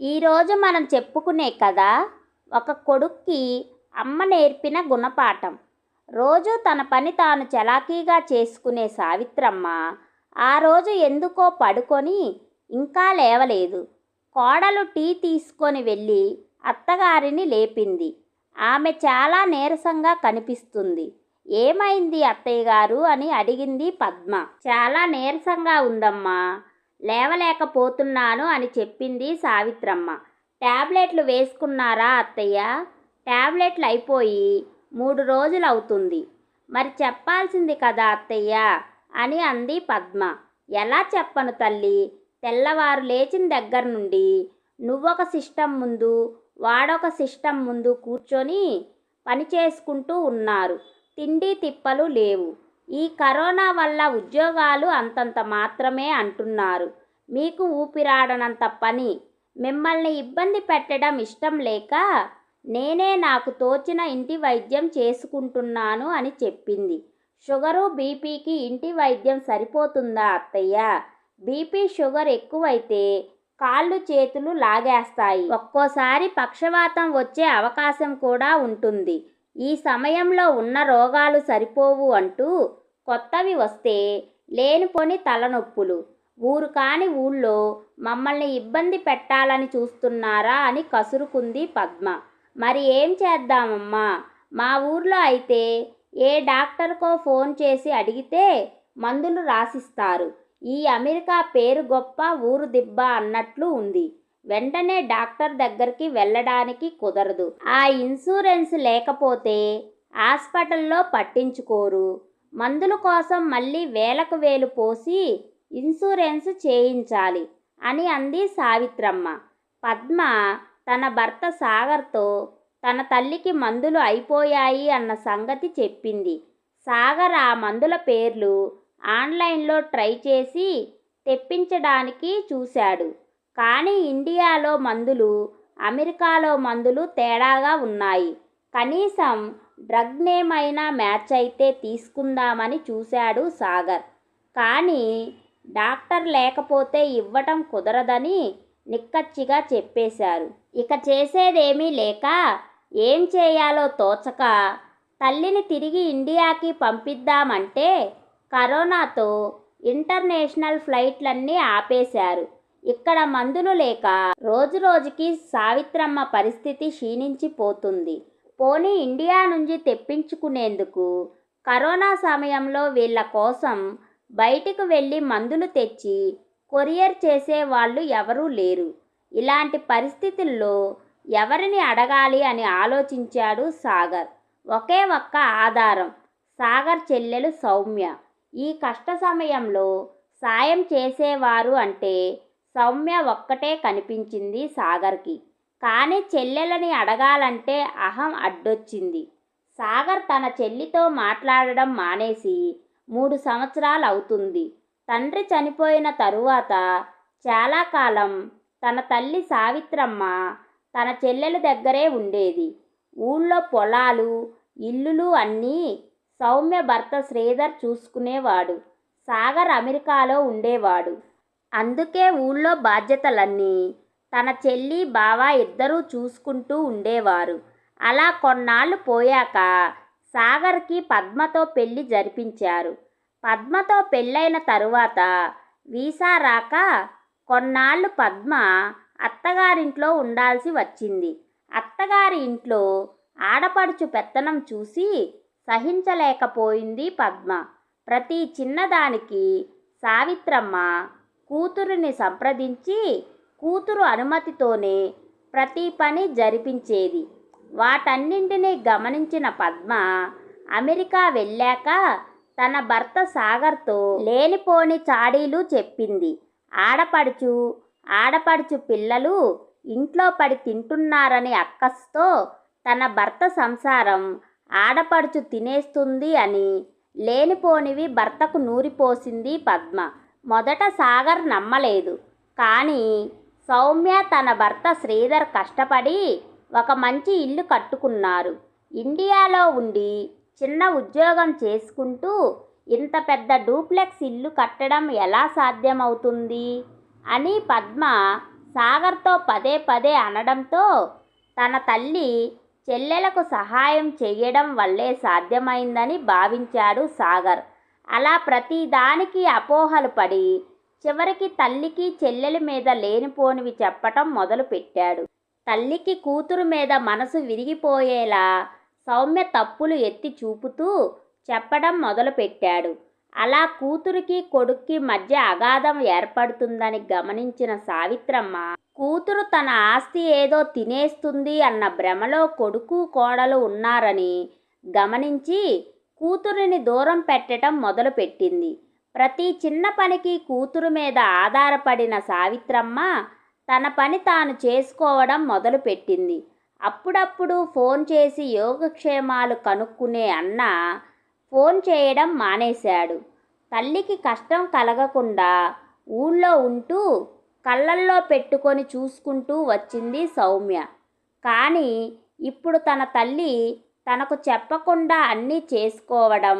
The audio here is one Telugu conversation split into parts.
ఈరోజు మనం చెప్పుకునే కథ ఒక కొడుక్కి అమ్మ నేర్పిన గుణపాఠం. రోజు తన పని తాను చలాకీగా చేసుకునే సావిత్రమ్మ ఆ రోజు ఎందుకో పడుకొని ఇంకా లేవలేదు. కోడలు టీ తీసుకొని వెళ్ళి అత్తగారిని లేపింది. ఆమె చాలా నీరసంగా కనిపిస్తుంది. ఏమైంది అత్తయ్య గారు అని అడిగింది పద్మ. చాలా నీరసంగా ఉందమ్మా. లేవలేకపోతున్నాను అని చెప్పింది సావిత్రమ్మ. ట్యాబ్లెట్లు వేసుకున్నారా అత్తయ్య? ట్యాబ్లెట్లు అయిపోయి మూడు రోజులు అవుతుంది మరి చెప్పాల్సింది కదా అత్తయ్య అని అంది పద్మ. ఎలా చెప్పను తల్లి? తెల్లవారు లేచిన దగ్గర నుండి నువ్వొక సిస్టమ్ ముందు వాడొక సిస్టమ్ ముందు కూర్చొని పని చేసుకుంటూ ఉన్నారు. తిండి తిప్పలు లేవు. ఈ కరోనా వల్ల ఉద్యోగాలు అంతంత మాత్రమే అంటున్నారు. మీకు ఊపిరాడనంత పని మిమ్మల్ని ఇబ్బంది పెట్టడం ఇష్టం లేక నేనే నాకు తోచిన ఇంటి వైద్యం చేసుకుంటున్నాను అని చెప్పింది. షుగరు బీపీకి ఇంటి వైద్యం సరిపోతుందా అత్తయ్య? బీపీ షుగర్ ఎక్కువైతే కాళ్ళు చేతులు లాగేస్తాయి. ఒక్కోసారి పక్షవాతం వచ్చే అవకాశం కూడా ఉంటుంది. ఈ సమయంలో ఉన్న రోగాలు సరిపోవు అంటూ కొత్తవి వస్తే లేనిపోని తలనొప్పులు. ఊరు కాని ఊళ్ళో మమ్మల్ని ఇబ్బంది పెట్టాలని చూస్తున్నారా అని కసురుకుంది పద్మ. మరి ఏం చేద్దామమ్మా? మా ఊర్లో అయితే ఏ డాక్టర్కో ఫోన్ చేసి అడిగితే మందులు రాసిస్తారు. ఈ అమెరికా పేరు గొప్ప ఊరు దిబ్బ అన్నట్లు ఉంది. వెంటనే డాక్టర్ దగ్గరికి వెళ్ళడానికి కుదరదు. ఆ ఇన్సూరెన్స్ లేకపోతే హాస్పిటల్లో పట్టించుకోరు. మందుల కోసం మళ్ళీ వేలకు వేలు పోసి ఇన్సూరెన్స్ చేయించాలి అని అంది సావిత్రమ్మ. పద్మ తన భర్త సాగర్తో తన తల్లికి మందులు అయిపోయాయి అన్న సంగతి చెప్పింది. సాగర్ ఆ మందుల పేర్లు ఆన్లైన్లో ట్రై చేసి తెప్పించడానికి చూశాడు. కానీ ఇండియాలో మందులు అమెరికాలో మందులు తేడాగా ఉన్నాయి. కనీసం డ్రగ్ నేమ్ అయినా మ్యాచ్ అయితే తీసుకుందామని చూశాడు సాగర్. కానీ డాక్టర్ లేకపోతే ఇవ్వటం కుదరదని నిక్కచ్చిగా చెప్పేశారు. ఇక చేసేదేమీ లేక ఏం చేయాలో తోచక తల్లిని తిరిగి ఇండియాకి పంపిద్దామంటే కరోనాతో ఇంటర్నేషనల్ ఫ్లైట్లన్నీ ఆపేశారు. ఇక్కడ మందులు లేక రోజు రోజుకి సావిత్రమ్మ పరిస్థితి క్షీణించిపోతుంది. పోనీ ఇండియా నుంచి తెప్పించుకునేందుకు కరోనా సమయంలో వీళ్ళ కోసం బయటికి వెళ్ళి మందులు తెచ్చి కొరియర్ చేసే వాళ్ళు ఎవరూ లేరు. ఇలాంటి పరిస్థితుల్లో ఎవరిని అడగాలి అని ఆలోచించాడు సాగర్. ఒకే ఒక్క ఆధారం సాగర్ చెల్లెలు సౌమ్య. ఈ కష్ట సమయంలో సాయం చేసేవారు అంటే సౌమ్య ఒక్కటే కనిపించింది సాగర్కి. కానీ చెల్లెలని అడగాలంటే అహం అడ్డొచ్చింది. సాగర్ తన చెల్లితో మాట్లాడడం మానేసి మూడు సంవత్సరాలు అవుతుంది తండ్రి చనిపోయిన తరువాత చాలా కాలం తన తల్లి సావిత్రమ్మ తన చెల్లెల దగ్గరే ఉండేది. ఊళ్ళో పొలాలు ఇల్లులు అన్నీ సౌమ్య భర్త శ్రీధర్ చూసుకునేవాడు. సాగర్ అమెరికాలో ఉండేవాడు. అందుకే ఊళ్ళో బాధ్యతలన్నీ తన చెల్లి బావ ఇద్దరూ చూసుకుంటూ ఉండేవారు. అలా కొన్నాళ్ళు పోయాక సాగర్కి పద్మతో పెళ్ళి జరిపించారు. పద్మతో పెళ్ళైన తరువాత వీసా రాక కొన్నాళ్ళు పద్మ అత్తగారింట్లో ఉండాల్సి వచ్చింది. అత్తగారి ఇంట్లో ఆడపడుచు పెత్తనం చూసి సహించలేకపోయింది పద్మ. ప్రతి చిన్నదానికి సావిత్రమ్మ కూతురుని సంప్రదించి కూతురు అనుమతితోనే ప్రతి పని జరిపించేది. వాటన్నింటినీ గమనించిన పద్మ అమెరికా వెళ్ళాక తన భర్త సాగర్తో లేనిపోని చాడీలు చెప్పింది. ఆడపడుచు ఆడపడుచు పిల్లలు ఇంట్లో పడి తింటున్నారని అక్కస్తో తన భర్త సంసారం ఆడపడుచు తినేస్తుంది అని లేనిపోనివి భర్తకు నూరిపోసింది పద్మ. మొదట సాగర్ నమ్మలేదు. కానీ సౌమ్య తన భర్త శ్రీధర్ కష్టపడి ఒక మంచి ఇల్లు కట్టుకున్నారు. ఇండియాలో ఉండి చిన్న ఉద్యోగం చేసుకుంటూ ఇంత పెద్ద డూప్లెక్స్ ఇల్లు కట్టడం ఎలా సాధ్యమవుతుంది? అని పద్మ సాగర్తో పదే పదే అనడంతో తన తల్లి చెల్లెలకు సహాయం చేయడం వల్లే సాధ్యమైందని భావించాడు సాగర్. అలా ప్రతిదానికి అపోహలు పడి చివరికి తల్లికి చెల్లెల మీద లేనిపోనివి చెప్పటం మొదలుపెట్టాడు. తల్లికి కూతురు మీద మనసు విరిగిపోయేలా సౌమ్య తప్పులు ఎత్తి చూపుతూ చెప్పడం మొదలుపెట్టాడు. అలా కూతురికి కొడుక్కి మధ్య అగాధం ఏర్పడుతుందని గమనించిన సావిత్రమ్మ కూతురు తన ఆస్తి ఏదో తినేస్తుంది అన్న భ్రమలో కొడుకు కోడలు ఉన్నారని గమనించి కూతురిని దూరం పెట్టడం మొదలుపెట్టింది. ప్రతి చిన్న పనికి కూతురు మీద ఆధారపడిన సావిత్రమ్మ తన పని తాను చేసుకోవడం మొదలుపెట్టింది. అప్పుడప్పుడు ఫోన్ చేసి యోగక్షేమాలు కనుక్కునే అన్న ఫోన్ చేయడం మానేశాడు. తల్లికి కష్టం కలగకుండా ఊళ్ళో ఉంటూ కళ్ళల్లో పెట్టుకొని చూసుకుంటూ వచ్చింది సౌమ్య. కానీ ఇప్పుడు తన తల్లి తనకు చెప్పకుండా అన్నీ చేసుకోవడం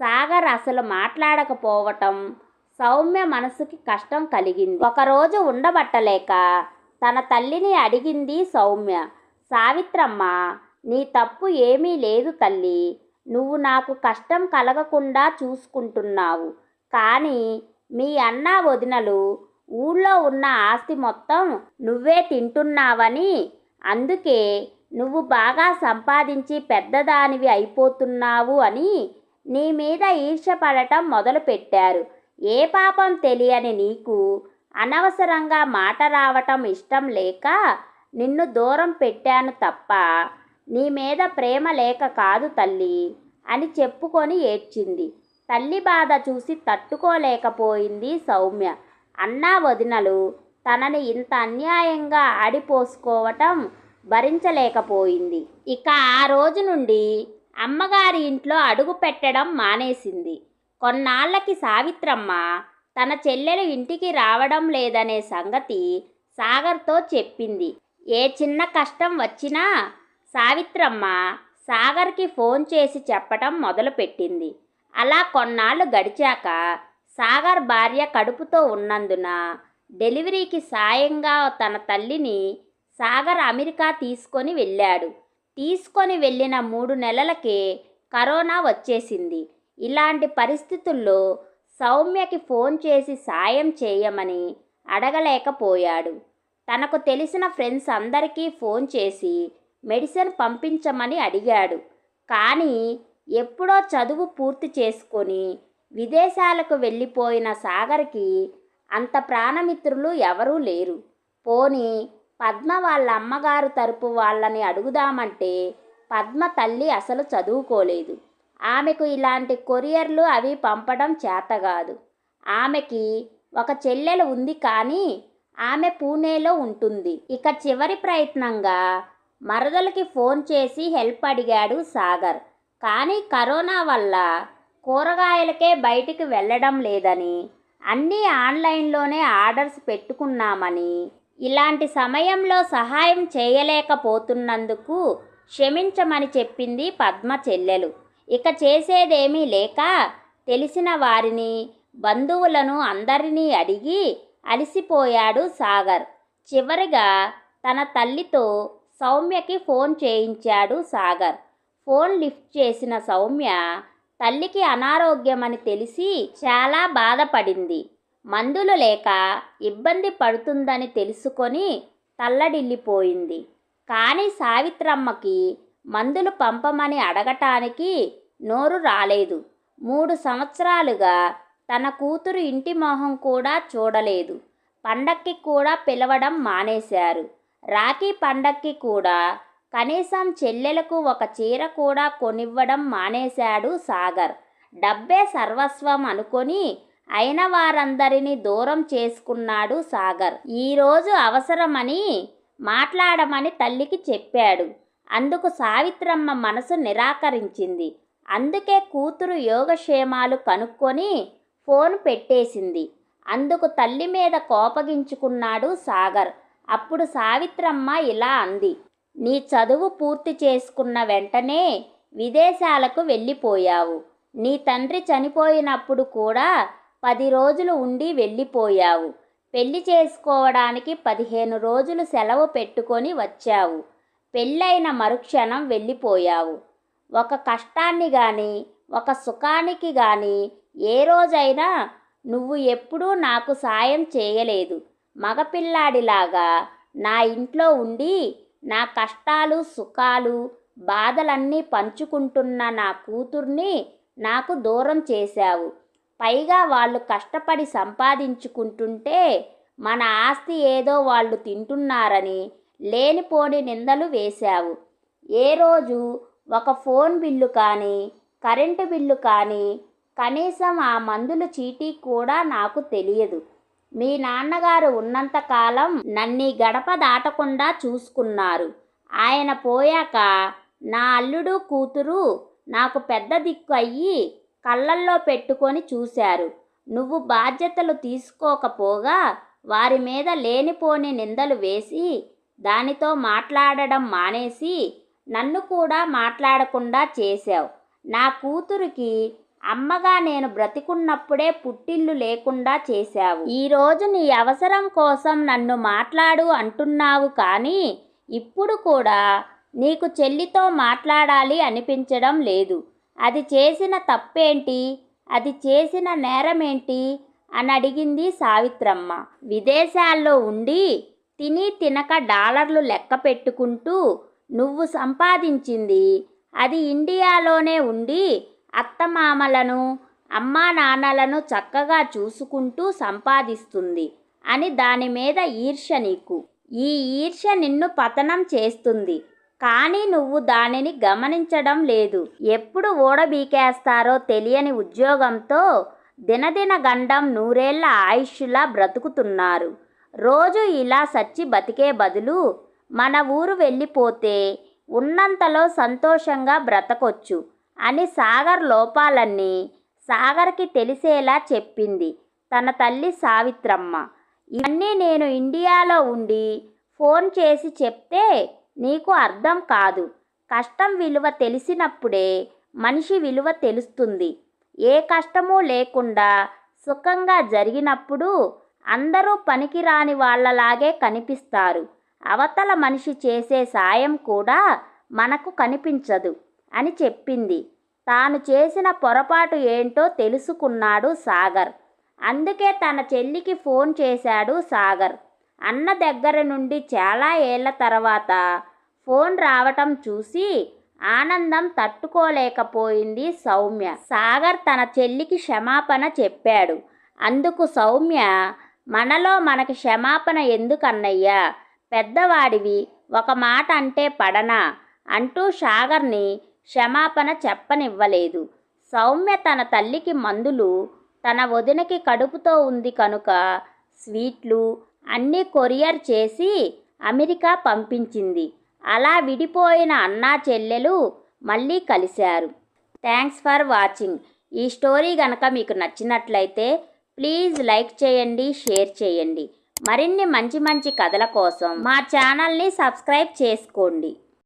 సాగర్ అసలు మాట్లాడకపోవటం సౌమ్య మనసుకి కష్టం కలిగింది. ఒకరోజు ఉండబట్టలేక తన తల్లిని అడిగింది సౌమ్య సావిత్రమ్మ నీ తప్పు ఏమీ లేదు తల్లి. నువ్వు నాకు కష్టం కలగకుండా చూసుకుంటున్నావు. కానీ మీ అన్న వదినలు ఊళ్ళో ఉన్న ఆస్తి మొత్తం నువ్వే తింటున్నావని అందుకే నువ్వు బాగా సంపాదించి పెద్దదానివి అయిపోతున్నావు అని నీ మీద ఈర్షపడటం మొదలుపెట్టారు. ఏ పాపం తెలియని నీకు అనవసరంగా మాట రావటం ఇష్టం లేక నిన్ను దూరం పెట్టాను తప్ప నీ మీద ప్రేమ లేక కాదు తల్లి అని చెప్పుకొని ఏడ్చింది. తల్లి బాధ చూసి తట్టుకోలేకపోయింది సౌమ్య. అన్నా వదినలు తనని ఇంత అన్యాయంగా ఆడిపోసుకోవటం భరించలేకపోయింది. ఇక ఆ రోజు నుండి అమ్మగారి ఇంట్లో అడుగు పెట్టడం మానేసింది. కొన్నాళ్ళకి సావిత్రమ్మ తన చెల్లెలు ఇంటికి రావడం లేదనే సంగతి సాగర్తో చెప్పింది. ఏ చిన్న కష్టం వచ్చినా సావిత్రమ్మ సాగర్కి ఫోన్ చేసి చెప్పటం మొదలుపెట్టింది. అలా కొన్నాళ్ళు గడిచాక సాగర్ భార్య కడుపుతో ఉన్నందున డెలివరీకి సాయంగా తన తల్లిని సాగర్ అమెరికా తీసుకొని వెళ్ళాడు. తీసుకొని వెళ్ళిన మూడు నెలలకే కరోనా వచ్చేసింది. ఇలాంటి పరిస్థితుల్లో సౌమ్యకి ఫోన్ చేసి సాయం చేయమని అడగలేకపోయాడు. తనకు తెలిసిన ఫ్రెండ్స్ అందరికీ ఫోన్ చేసి మెడిసిన్ పంపించమని అడిగాడు. కానీ ఎప్పుడో చదువు పూర్తి చేసుకొని విదేశాలకు వెళ్ళిపోయిన సాగర్కి అంత ప్రాణమిత్రులు ఎవరూ లేరు. పోనీ పద్మ వాళ్ళ అమ్మగారు తరపు వాళ్ళని అడుగుదామంటే పద్మ తల్లి అసలు చదువుకోలేదు. ఆమెకు ఇలాంటి కొరియర్లు అవి పంపడం చేతగాదు. ఆమెకి ఒక చెల్లెలు ఉంది కానీ ఆమె పూణేలో ఉంటుంది. ఇక చివరి ప్రయత్నంగా మరదలకి ఫోన్ చేసి హెల్ప్ అడిగాడు సాగర్. కానీ కరోనా వల్ల కూరగాయలకే బయటికి వెళ్ళడం లేదని అన్నీ ఆన్లైన్లోనే ఆర్డర్స్ పెట్టుకున్నామని ఇలాంటి సమయంలో సహాయం చేయలేకపోతున్నందుకు క్షమించమని చెప్పింది పద్మ చెల్లెలు. ఇక చేసేదేమీ లేక తెలిసిన వారిని బంధువులను అందరినీ అడిగి అలసిపోయాడు సాగర్. చివరిగా తన తల్లితో సౌమ్యకి ఫోన్ చేయించాడు సాగర్. ఫోన్ లిఫ్ట్ చేసిన సౌమ్య తల్లికి అనారోగ్యమని తెలిసి చాలా బాధపడింది. మందులు లేక ఇబ్బంది పడుతుందని తెలుసుకొని తల్లడిల్లిపోయింది. కానీ సావిత్రమ్మకి మందులు పంపమని అడగటానికి నోరు రాలేదు. మూడు సంవత్సరాలుగా తన కూతురు ఇంటి మొహం కూడా చూడలేదు. పండక్కి కూడా పిలవడం మానేశారు. రాఖీ పండక్కి కూడా కనీసం చెల్లెలకు ఒక చీర కూడా కొనివ్వడం మానేశాడు సాగర్. డబ్బే సర్వస్వం అనుకొని అయిన వారందరినీ దూరం చేసుకున్నాడు సాగర్. ఈరోజు అవసరమని మాట్లాడమని తల్లికి చెప్పాడు. అందుకు సావిత్రమ్మ మనసు నిరాకరించింది. అందుకే కూతురు యోగక్షేమాలు కనుక్కొని ఫోన్ పెట్టేసింది. అందుకు తల్లి మీద కోపగించుకున్నాడు సాగర్. అప్పుడు సావిత్రమ్మ ఇలా అంది. నీ చదువు పూర్తి చేసుకున్న వెంటనే విదేశాలకు వెళ్ళిపోయావు. నీ తండ్రి చనిపోయినప్పుడు కూడా పది రోజులు ఉండి వెళ్ళిపోయావు. పెళ్ళి చేసుకోవడానికి పదిహేను రోజులు సెలవు పెట్టుకొని వచ్చావు. పెళ్ళైన మరుక్షణం వెళ్ళిపోయావు. ఒక కష్టాన్ని కానీ ఒక సుఖానికి కానీ ఏ రోజైనా నువ్వు ఎప్పుడూ నాకు సాయం చేయలేదు. మగపిల్లాడిలాగా నా ఇంట్లో ఉండి నా కష్టాలు సుఖాలు బాధలన్నీ పంచుకుంటున్న నా కూతుర్ని నాకు దూరం చేశావు. పైగా వాళ్ళు కష్టపడి సంపాదించుకుంటుంటే మన ఆస్తి ఏదో వాళ్ళు తింటున్నారని లేనిపోని నిందలు వేశావు. ఏ రోజు ఒక ఫోన్ బిల్లు కానీ కరెంటు బిల్లు కానీ కనీసం ఆ మందుల చీటీ కూడా నాకు తెలియదు. మీ నాన్నగారు ఉన్నంతకాలం నన్ని గడప దాటకుండా చూసుకున్నారు. ఆయన పోయాక నా అల్లుడు కూతురు నాకు పెద్ద దిక్కు అయ్యి కళ్ళల్లో పెట్టుకొని చూశారు. నువ్వు బాధ్యతలు తీసుకోకపోగా వారి మీద లేనిపోని నిందలు వేసి దానితో మాట్లాడడం మానేసి నన్ను కూడా మాట్లాడకుండా చేశావు. నా కూతురికి అమ్మగా నేను బ్రతికున్నప్పుడే పుట్టిల్లు లేకుండా చేశావు. ఈరోజు నీ అవసరం కోసం నన్ను మాట్లాడు అంటున్నావు కానీ ఇప్పుడు కూడా నీకు చెల్లితో మాట్లాడాలి అనిపించడం లేదు. అది చేసిన తప్పేంటి? అది చేసిన నేరమేంటి? అని అడిగింది సావిత్రమ్మ. విదేశాల్లో ఉండి తిని తినక డాలర్లు లెక్క పెట్టుకుంటూ నువ్వు సంపాదించింది అది ఇండియాలోనే ఉండి అత్తమామలను అమ్మా నాన్నలను చక్కగా చూసుకుంటూ సంపాదిస్తుంది అని దాని మీద ఈర్ష్య నీకు. ఈ ఈర్ష్య నిన్ను పతనం చేస్తుంది. కానీ నువ్వు దానిని గమనించడం లేదు. ఎప్పుడు ఓడబీకేస్తారో తెలియని ఉద్యోగంతో దినదిన గండం నూరేళ్ళ ఆయుష్లా బ్రతుకుతున్నారు. రోజు ఇలా సచ్చి బతికే బదులు మన ఊరు వెళ్ళిపోతే ఉన్నంతలో సంతోషంగా బ్రతకొచ్చు అని సాగర్ లోపాలన్నీ సాగర్కి తెలిసేలా చెప్పింది తన తల్లి సావిత్రమ్మ. ఇవన్నీ నేను ఇండియాలో ఉండి ఫోన్ చేసి చెప్తే నీకు అర్థం కాదు. కష్టం విలువ తెలిసినప్పుడే మనిషి విలువ తెలుస్తుంది. ఏ కష్టమూ లేకుండా సుఖంగా జరిగినప్పుడు అందరూ పనికిరాని వాళ్ళలాగే కనిపిస్తారు. అవతల మనిషి చేసే సాయం కూడా మనకు కనిపించదు అని చెప్పింది. తాను చేసిన పొరపాటు ఏంటో తెలుసుకున్నాడు సాగర్. అందుకే తన చెల్లికి ఫోన్ చేశాడు సాగర్. అన్న దగ్గర నుండి చాలా ఏళ్ళ తర్వాత ఫోన్ రావటం చూసి ఆనందం తట్టుకోలేకపోయింది సౌమ్య. సాగర్ తన చెల్లికి క్షమాపణ చెప్పాడు. అందుకు సౌమ్య మనలో మనకి క్షమాపణ ఎందుకన్నయ్యా? పెద్దవాడివి ఒక మాట అంటే పడనా? అంటూ సాగర్ని క్షమాపణ చెప్పనివ్వలేదు. సౌమ్య తన తల్లికి మందులు తన వదినకి కడుపుతో ఉంది కనుక స్వీట్లు అన్నీ కొరియర్ చేసి అమెరికా పంపించింది. అలా విడిపోయిన అన్నా చెల్లెలు మళ్ళీ కలిశారు. Thanks for watching. ఈ స్టోరీ కనుక మీకు నచ్చినట్లయితే ప్లీజ్ లైక్ చేయండి షేర్ చేయండి. మరిన్ని మంచి మంచి కథల కోసం మా ఛానల్ని సబ్స్క్రైబ్ చేసుకోండి.